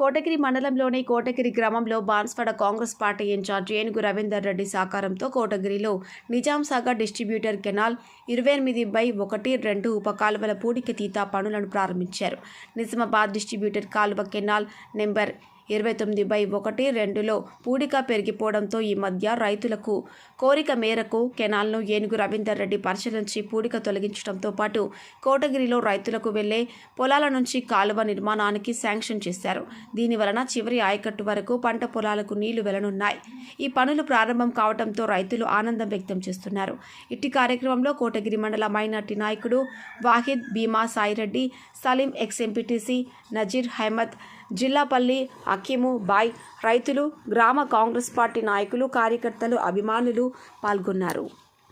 కోటగిరి మండలంలోని కోటగిరి గ్రామంలో Banswada Congress party incharge ఏనుగు రవీందర్ రెడ్డి సహకారంతో కోటగిరిలో నిజాం సాగర్ డిస్ట్రిబ్యూటర్ కెనాల్ ఇరవై ఎనిమిది బై ఒకటి రెండు ఉపకాలువల పూడిక తీత పనులను ప్రారంభించారు. నిజామాబాద్ డిస్ట్రిబ్యూటర్ కాలువ కెనాల్ నెంబర్ ఇరవై తొమ్మిది బై ఒకటి రెండులో పూడిక పెరిగిపోవడంతో ఈ మధ్య రైతులకు కోరిక మేరకు కెనాల్ను ఏనుగు రవీందర్ రెడ్డి పరిశీలించి పూడిక తొలగించడంతో పాటు కోటగిరిలో రైతులకు వెళ్ళే పొలాల నుంచి కాలువ నిర్మాణానికి శాంక్షన్ చేశారు. దీని వలన చివరి ఆయకట్టు వరకు పంట పొలాలకు నీళ్ళు వెళ్ళనున్నాయి. ఈ పనులు ప్రారంభం కావడంతో రైతులు ఆనందం వ్యక్తం చేస్తున్నారు. ఇట్టి కార్యక్రమంలో కోటగిరి మండల మైనార్టీ నాయకుడు వాహిద్ భీమా Saireddy Salim ex MPTC Nazir Ahmed Jillapalli Achim bye రైతులు గ్రామ కాంగ్రెస్ పార్టీ నాయకులు కార్యకర్తలు అభిమానులు పాల్గొన్నారు.